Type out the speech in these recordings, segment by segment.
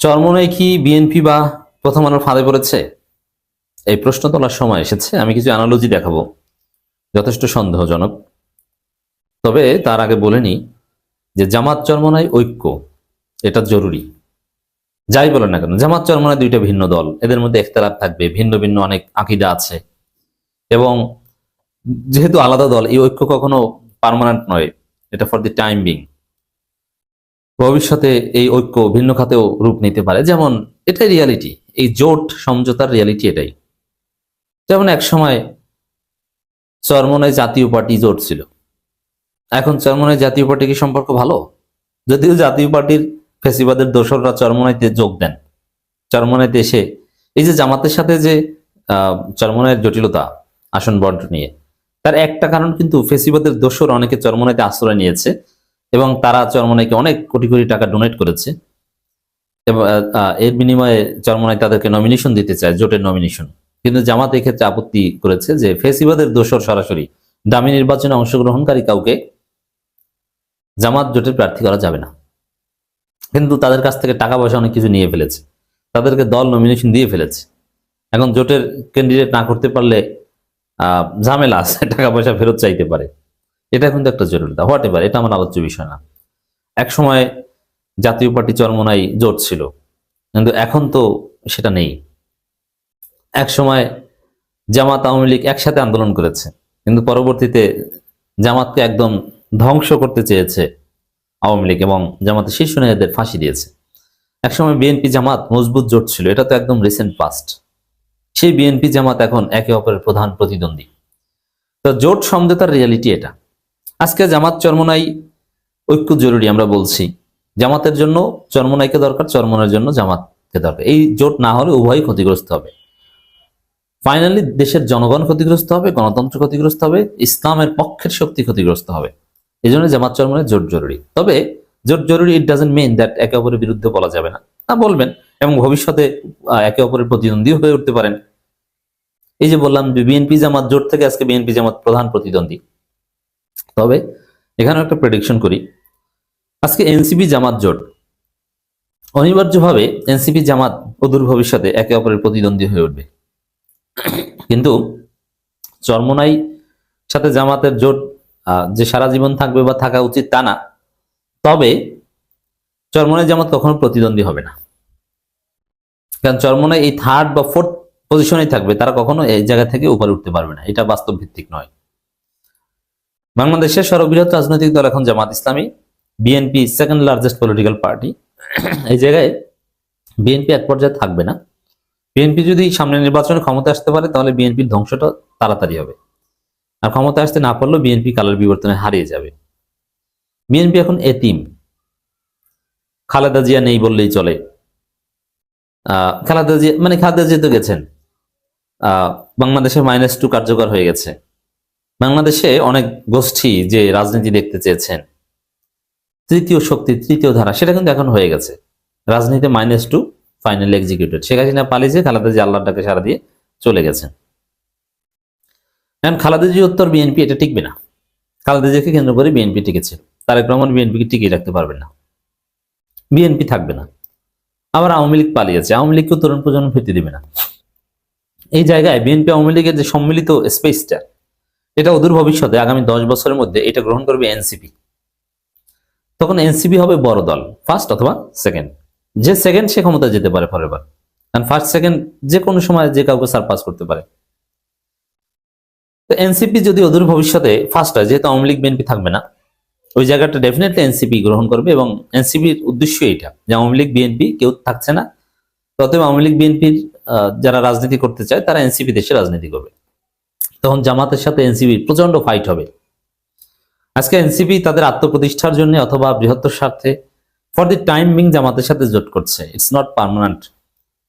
চরমনাই কি বিএনপি বা প্রথম আলোর ফাঁদে পড়েছে? এই প্রশ্ন তোলার সময় এসেছে, আমি কিছু অ্যানালজি দেখাবো। যথেষ্ট সন্দেহজনক। তবে তার আগে বলে নি যে জামাত চরমনাই ঐক্য, এটা জরুরি। যাই বলেন না কেন, জামাত চরমনাই দুইটা ভিন্ন দল, এদের মধ্যে একতলাপ থাকবে, ভিন্ন ভিন্ন অনেক আঁকিদা আছে। এবং যেহেতু আলাদা দল, এই ঐক্য কখনো পার্মানেন্ট নয়, এটা ফর দি টাইম বিং ভবিষ্যতে এই ঐক্য ভিন্ন খাতেও রূপ নিতে পারে। যেমন, এটাই রিয়ালিটি এই জোট সমঝোতার রিয়ালিটি এটাই। যেমন এক সময় চরমনায় জাতীয় পার্টি জোট ছিল। এখন চরমনায় জাতীয় পার্টি কি সম্পর্ক ভালো? যদিও জাতীয় পার্টির ফেসিবাদের দোসররা চরমনাইতে যোগ দেন। চরমনাইতে এসে এই যে জামাতের সাথে যে চরমনায়ের জটিলতা, আসন বন্টন নিয়ে, তার একটা কারণ কিন্তু ফেসিবাদের দোসর অনেকে চরমনাইতে আশ্রয় নিয়েছে। এবং তারা চরমনাইকে অনেক কোটি কোটি টাকা ডোনেট করেছে। এর বিনিময়ে চরমনাই তাদেরকে নমিনেশন দিতে চায়, জোটের নমিনেশন কিন্তু জামাত এক্ষেত্রে আপত্তি করেছে যে ফেসিবাদের দোসর সরাসরি দামি নির্বাচনে অংশগ্রহণকারী কাউকে জামাত জোটের প্রার্থী করা যাবে না। কিন্তু তাদের কাছ থেকে টাকা পয়সা অনেক কিছু নিয়ে ফেলেছে। তাদেরকে দল নমিনেশন দিয়ে ফেলেছে। এখন জোটের ক্যান্ডিডেট না করতে পারলে ঝামেলা আছে, টাকা পয়সা ফেরত চাইতে পারে। এটা কিন্তু একটা জরুরিতা হোয়াট এভার এটা আমার আলোচ্য বিষয় না। এক সময় জাতীয় পার্টি চরমনাই জোট ছিল, কিন্তু এখন তো সেটা নেই। এক সময় জামাত আওয়ামী লীগ একসাথে আন্দোলন করেছে, কিন্তু পরবর্তীতে জামাতকে একদম ধ্বংস করতে চেয়েছে আওয়ামী লীগ এবং জামাতের শীর্ষ নেতাদের ফাঁসি দিয়েছে। একসময় বিএনপি জামাত মজবুত জোট ছিল, এটা তো একদম রিসেন্ট পাস্ট সেই বিএনপি জামাত এখন একে অপরের প্রধান প্রতিদ্বন্দ্বী। তো জোট সমঝোতার রিয়ালিটি এটা। আজকে জামাত চরমনাই ঐক্য জরুরি আমরা বলছি। জামাতের জন্য চরমনাইকে দরকার, চরমনার জন্য জামাতকে দরকার। এই জোট না হলে উভয়ই ক্ষতিগ্রস্ত হবে। ফাইনালি দেশের জনগণ ক্ষতিগ্রস্ত হবে, গণতন্ত্র ক্ষতিগ্রস্ত হবে, ইসলামের পক্ষের শক্তি ক্ষতিগ্রস্ত হবে। এই জন্য জামাত চরমনের জোট জরুরি। তবে জোট জরুরি ইট ডাজেন্ট মিন দ্যাট একে অপরের বিরুদ্ধে বলা যাবে না। তা বলবেন এবং ভবিষ্যতে একে অপরের প্রতিদ্বন্দ্বী হয়ে উঠতে পারেন। এই যে বললাম, বিএনপি জামাত জোট থেকে আজকে বিএনপি জামাত প্রধান প্রতিদ্বন্দ্বী। তবে এখানেও একটা প্রেডিকশন করি। আজকে এনসিপি জামাত জোট। অনিবার্যভাবে এনসিপি জামাত অদূর ভবিষ্যতে একে অপরের প্রতিদ্বন্দ্বী হয়ে উঠবে। কিন্তু চরমনাই সাথে জামাতের জোট যে সারা জীবন থাকবে বা থাকা উচিত তা না। তবে চরমনাই জামাত কখনো প্রতিদ্বন্দ্বী হবে না। কারণ চরমনাই এই থার্ড বা ফোর্থ পজিশনেই থাকবে, তারা কখনো এই জায়গা থেকে উপরে উঠতে পারবে না। এটা বাস্তব ভিত্তিক নয়। বাংলাদেশের সর্ববৃহৎ রাজনৈতিক দল এখন Jamaat Islami BNP second largest political party এই জায়গায় বিএনপি এক পর্যায়ে থাকবে না। বিএনপি যদি সামনে নির্বাচনে ক্ষমতা আসতে পারে তাহলে বিএনপির ধ্বংসটা তাড়াতাড়ি হবে। আর ক্ষমতা আসতে না পারলেও বিএনপি কালার বিবর্তনে হারিয়ে যাবে। বিএনপি এখন এতিম। খালেদা জিয়া নেই বললেই চলে। খালেদা জিয়া মানে খালেদা জিয়া তো গেছেন। আহ, বাংলাদেশে মাইনাস টু কার্যকর হয়ে গেছে। বাংলাদেশে অনেক গোষ্ঠী যে রাজনীতি দেখতে চেয়েছেন, তৃতীয় শক্তি, তৃতীয় ধারা, সেটা কিন্তু এখন হয়ে গেছে। রাজনীতি minus two final executed Sheikh Hasina পালিয়েছে, খালেদা জিয়া আল্লাহর ডাকে সারা দিয়ে চলে গেছেন। এখন খালেদা জিয়া উত্তর বিএনপি এটা টিকবে না। খালেদা জিয়াকে কেন্দ্র করে বিএনপি টিকেছিল তারেক রহমান বিএনপিকে টিকিয়ে রাখতে পারবে না। বিএনপি থাকবে না। আবার আওয়ামী লীগ পালিয়েছে। আওয়ামী লীগকে তরুণ প্রজন্ম ফিরতে দিবে না। এই জায়গায় বিএনপি আওয়ামী লীগের যে সম্মিলিত স্পেসটা এটা অদূর ভবিষ্যতে, আগামী দশ বছরের মধ্যে এটা গ্রহণ করবে এনসিপি। তখন এনসিপি হবে বড় দল ফার্স্ট অথবা সেকেন্ড যে সেকেন্ড সে ক্ষমতা যেতে পারে পরের বার কারণ ফার্স্ট সেকেন্ড যে কোনো সময় যে কাউকে সারপাস করতে পারে। তো এনসিপি যদি অদূর ভবিষ্যতে ফার্স্ট হয়, যেহেতু আওয়ামী লীগ, বিএনপি থাকবে না, ওই জায়গাটা ডেফিনেটলি এনসিপি গ্রহণ করবে এবং এনসিপির উদ্দেশ্য এটা যে আওয়ামী লীগ, বিএনপি কেউ থাকছে না। ততএব আওয়ামী লীগ, বিএনপির যারা রাজনীতি করতে চায়, তারা এনসিপি দেশে রাজনীতি করবে। তখন জামাতের সাথে এনসিপি প্রচণ্ড ফাইট হবে। আজকে এনসিপি তাদের আত্মপ্রতিষ্ঠার জন্য অথবা বৃহত্তর স্বার্থে ফর দি টাইম বিং জামাতের সাথে জোট করছে। ইটস নট পার্মানেন্ট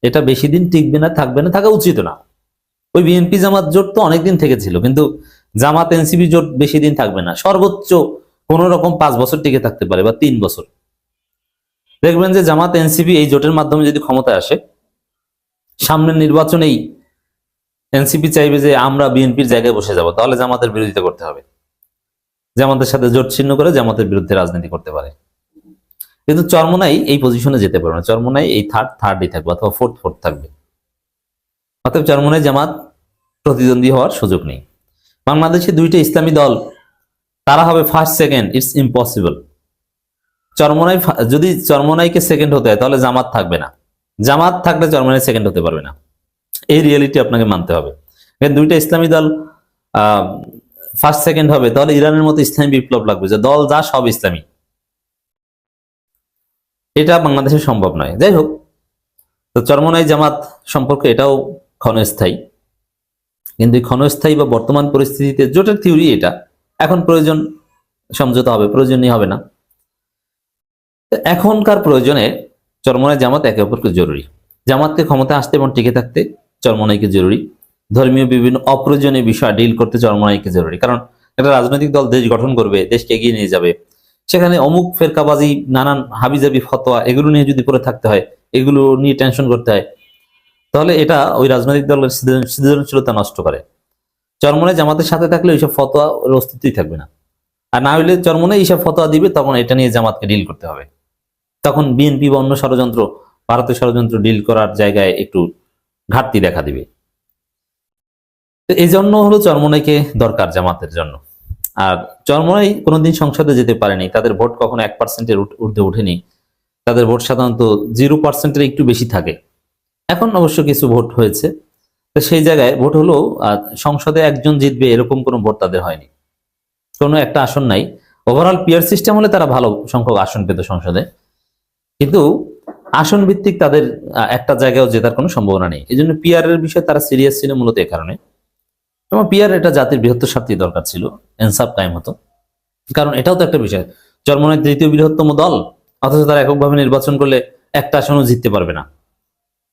এটা বেশি দিন টিকবে না, থাকবে না, থাকা উচিত না। ওই বিএনপি জামাত জোট তো অনেকদিন থেকে ছিল কিন্তু জামাত এনসিপি জোট বেশি দিন থাকবে না। সর্বোচ্চ কোন রকম পাঁচ বছর টিকে থাকতে পারে বা তিন বছর। দেখবেন যে জামাত এনসিপি এই জোটের মাধ্যমে যদি ক্ষমতায় আসে, সামনের নির্বাচনেই এনসিপি চাইবে যে আমরা বিএনপির জায়গায় বসে যাব, তাহলে জামাতের বিরোধিতা করতে হবে। জামাতের সাথে জোট ছিন্ন করে জামাতের বিরুদ্ধে রাজনীতি করতে পারে। কিন্তু চরমনাই এই পজিশনে যেতে পারবে না। চরমনাই এই থার্ড থার্ডই থাকবে অথবা ফোর্থ ফোর্থ থাকবে। অতএব চরমনাই জামাত প্রতিদ্বন্দ্বী হওয়ার সুযোগ নেই। বাংলাদেশে দুইটা ইসলামী দল, তারা হবে first second it's impossible Charmonai যদি চরমনাইকে সেকেন্ড হতে হয়, তাহলে জামাত থাকবে না। জামাত থাকলে চরমনাই সেকেন্ড হতে পারবে না। এই রিয়েলিটি আপনাকে মানতে হবে। দুইটা ইসলামী দল ফার্স্ট সেকেন্ড হবে। তাহলে ইরানের মতো ইসলামী বিপ্লব লাগবে যে দল যা সব ইসলামী। এটা বাংলাদেশে সম্ভব নয়। যাই হোক, তো চরমনাই জামাত সম্পর্কে এটাও ক্ষণস্থায়ী। কিন্তু ক্ষণস্থায়ী বা বর্তমান পরিস্থিতিতে জোটের থিওরি এটা। এখন প্রয়োজন সমঝোতা হবে প্রয়োজনীয় হবে না। এখনকার প্রয়োজনে চরমনাই জামাত একে অপরকে জরুরি। জামাতকে ক্ষমতা আসতে এবং টিকে থাকতে চরমনাইকে জরুরি। ধর্মীয় বিভিন্ন অপ্রয়োজনীয় বিষয় ডিল করতে চরমনাইকে জরুরি। কারণ একটা রাজনৈতিক দল দেশ গঠন করবে, দেশকে এগিয়ে নিয়ে যাবে। সেখানে অমুক ফেরকাবাজি, নানান হাবিজাবি, ফতোয়া, এগুলো নিয়ে যদি পড়ে থাকতে হয়, এগুলো নিয়ে টেনশন করতে হয়, তাহলে এটা ওই রাজনৈতিক দলের সৃজনশীলতা নষ্ট করে। চরমনে জামাতের সাথে থাকলে ওইসব ফতোয়া ওর অস্তিত্বই থাকবে না। আর না হলে চরমনে এইসব ফতোয়া দিবে, তখন এটা নিয়ে জামাতকে ডিল করতে হবে। তখন বিএনপি বা অন্য ষড়যন্ত্র, ভারতের ষড়যন্ত্র ডিল করার জায়গায় একটু ঘাটতি দেখা দিবে। তো এই জন্য হলো চরমনাইকে দরকার জামাতের জন্য। আর চরমনাই কোনোদিন সংসদে যেতে পারেনি, তাদের ভোট কখনো এক পার্সেন্টের ঊর্ধ্বে ওঠেনি। তাদের ভোট সাধারণত জিরো পার্সেন্টের একটু বেশি থাকে। এখন অবশ্য কিছু ভোট হয়েছে। তো সেই জায়গায় ভোট হলো সংসদে একজন জিতবে এরকম কোনো ভোট তাদের হয়নি। কোনো একটা আসন নাই। ওভারঅল পিয়ার সিস্টেম হলে তারা ভালো সংখ্যক আসন পেত সংসদে। কিন্তু আসন ভিত্তিক তাদের একটা জায়গাও জেতার কোনো সম্ভাবনা নেই। এই জন্য পিয়ার এর বিষয়ে তারা সিরিয়াস ছিল মূলত এ কারণে। এবং পিয়ার এটা জাতির বৃহত্তর স্বার্থেই দরকার ছিল, এনসাফ কায়েম হতো। কারণ এটাও তো একটা বিষয় চরমনের তৃতীয় বৃহত্তম দল, অথচ তারা এককভাবে নির্বাচন করলে একটা আসনও জিততে পারবে না।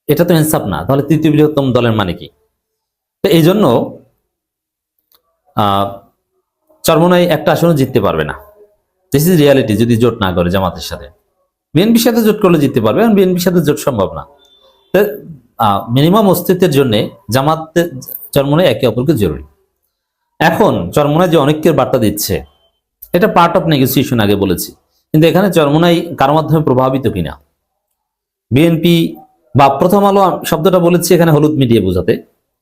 এটা তো ইনসাফ না, তাহলে তৃতীয় বৃহত্তম দলের মানে কি? তো এই জন্য চরমনাই একটা আসনও জিততে পারবে না। দিস ইজ রিয়ালিটি যদি জোট না করে জামাতের সাথে। বিএনপির সাথে জোট করলে জিততে পারবে এবং বিএনপির সাথে জোট সম্ভব না। মিনিমাম অস্তিত্বের জন্য জামাত চরমনাই একে অপরকে জরুরি। এখন চরমনাই যে অনেকের বার্তা দিচ্ছে, এটা পার্ট অফ নেগোসিয়েশন আগে বলেছি। কিন্তু এখানে চরমনাই কার মাধ্যমে প্রভাবিত কিনা? বিএনপি বা প্রথম আলো শব্দটা বলেছি এখানে হলুদ মিডিয়া বোঝাতে,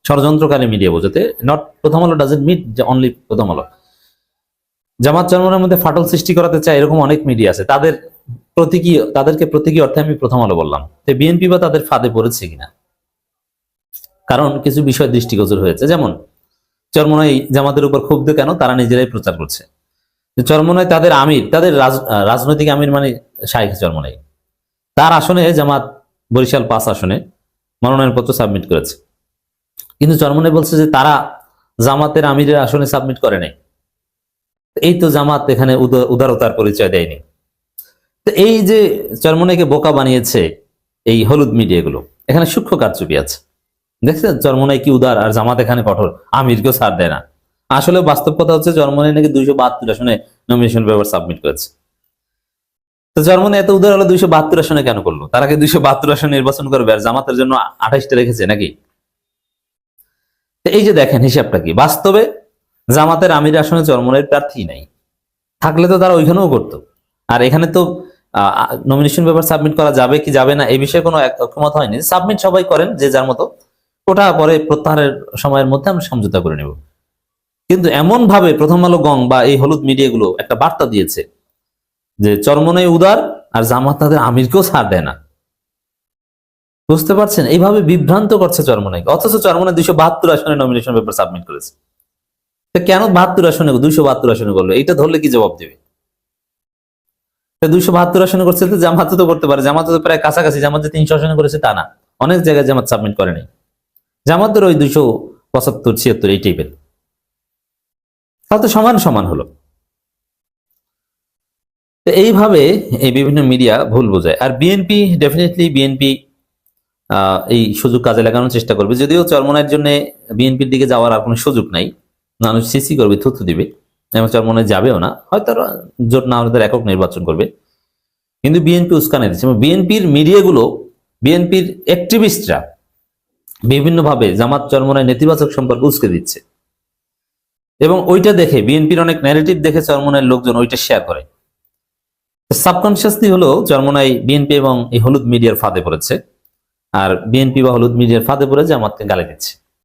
ষড়যন্ত্রকারী মিডিয়া বোঝাতে নট প্রথম আলো ডাজেন্ট মিট অনলি প্রথম আলো। জামাত চরমনের মধ্যে ফাটল সৃষ্টি করাতে চায় এরকম অনেক মিডিয়া আছে, তাদের প্রতীকী, তাদেরকে প্রতীকী অর্থে আমি প্রথম আলো বললাম। তো বিএনপি বা তাদের ফাঁদে পড়েছে কিনা? কারণ কিছু বিষয় দৃষ্টিগোচর হয়েছে। যেমন, চরমনাই জামাতের উপর ক্ষুব্ধ কেন? তারা নিজেরাই প্রচার করছে। চরমনাই তাদের আমির, তাদের রাজনৈতিক আমির মানে শাইখ চরমনাই। তার আসনে জামাত বরিশাল পাঁচ আসনে মনোনয়নপত্র সাবমিট করেছে। কিন্তু চরমনাই বলছে যে তারা জামাতের আমিরের আসনে সাবমিট করে নাই। এই তো জামাত এখানে উদ- উদারতার পরিচয় দেয়নি। তো এই যে চরমনাইকে বোকা বানিয়েছে এই হলুদ মিডিয়াগুলো, এখানে সূক্ষ্ম কারচুপি আছে। দেখছেন? চরমনাই কি উদার আর জামাত এখানে কঠোর, আমিরকেও ছাড় দেয় না। আসলে বাস্তব কথা হচ্ছে চরমনাই নাকি দুইশো বাহাত্তর আসনে নমিনেশন পেপার সাবমিট করেছে। তো এত উদার হলো দুইশো বাহাত্তর আসনে কেন করল? তারা কি দুইশো বাহাত্তর আসনে নির্বাচন করবে আর জামাতের জন্য আঠাশটা রেখেছে নাকি? এই যে দেখেন হিসাবটা কি? বাস্তবে জামাতের আমির আসনে চরমনের প্রার্থী নাই। থাকলে তো তারা ওইখানেও করতো। আর এখানে তো নমিনেশন পেপার সাবমিট করা যাবে কি যাবে না, এই বিষয়ে কোনো এক- ঐকমত হয়নি। সাবমিট সবাই করেন, যে যার মতো। ওটা পরে প্রত্যাহারের সময়ের মধ্যে আমরা সমঝোতা করে নেব। কিন্তু এমন ভাবে প্রথম আলো গং বা এই হলুদ মিডিয়াগুলো একটা বার্তা দিয়েছে যে চরমনাই উদার আর জামাত তাদের আমিরকেও ছাড় দেয় না। বুঝতে পারছেন? এইভাবে বিভ্রান্ত করছে চরমনাইকে অথচ চরমনাই দুইশো বাহাত্তর আসনে নমিনেশন পেপার সাবমিট করেছে। কেন বাহাত্তর আসনে, দুইশো বাহাত্তর আসনে করল? এটা ধরলে কি জবাব দেবে? দুইশো বাহাত্তর আসনে করছে জামাত তো করতে পারে। জামাত তো প্রায় কাছাকাছি, জামাত যে তিনশো আসনে করেছে তা না। অনেক জায়গায় জামাত সাবমিট করেনি জামাতের ওই দুইশো পঁচাত্তর, ছিয়াত্তর এই টাইপের তাহলে সমান সমান হলো। এইভাবে এই বিভিন্ন মিডিয়া ভুল বোঝায়। আর বিএনপি ডেফিনেটলি বিএনপি এই সুযোগ কাজে লাগানোর চেষ্টা করবে। যদিও চরমনের জন্য বিএনপির দিকে যাওয়ার আর কোনো সুযোগ নাই। মানুষ সিসি করবে, থুতু দিবে। এবং চরমনে যাবেও না। হয়তো জোট না হলে একক নির্বাচন করবে। কিন্তু বিএনপি উস্কানে দিচ্ছে। বিএনপির মিডিয়াগুলো, বিএনপির অ্যাক্টিভিস্টরা বিভিন্নভাবে জামাত চরমনায় নেতিবাচক সম্পর্ক উস্কে দিচ্ছে। এবং ওইটা দেখে বিএনপির অনেক ন্যারেটিভ দেখে চরমনের লোকজন ওইটা শেয়ার করে। সাবকনসিয়াসলি হলো চরমনাই বিএনপি এবং এই হলুদ মিডিয়ার ফাঁদে পড়েছে। আর বিএনপি বা হলুদ মিডিয়ার ফাঁদে পড়ে জামাতকে গালি দিচ্ছে।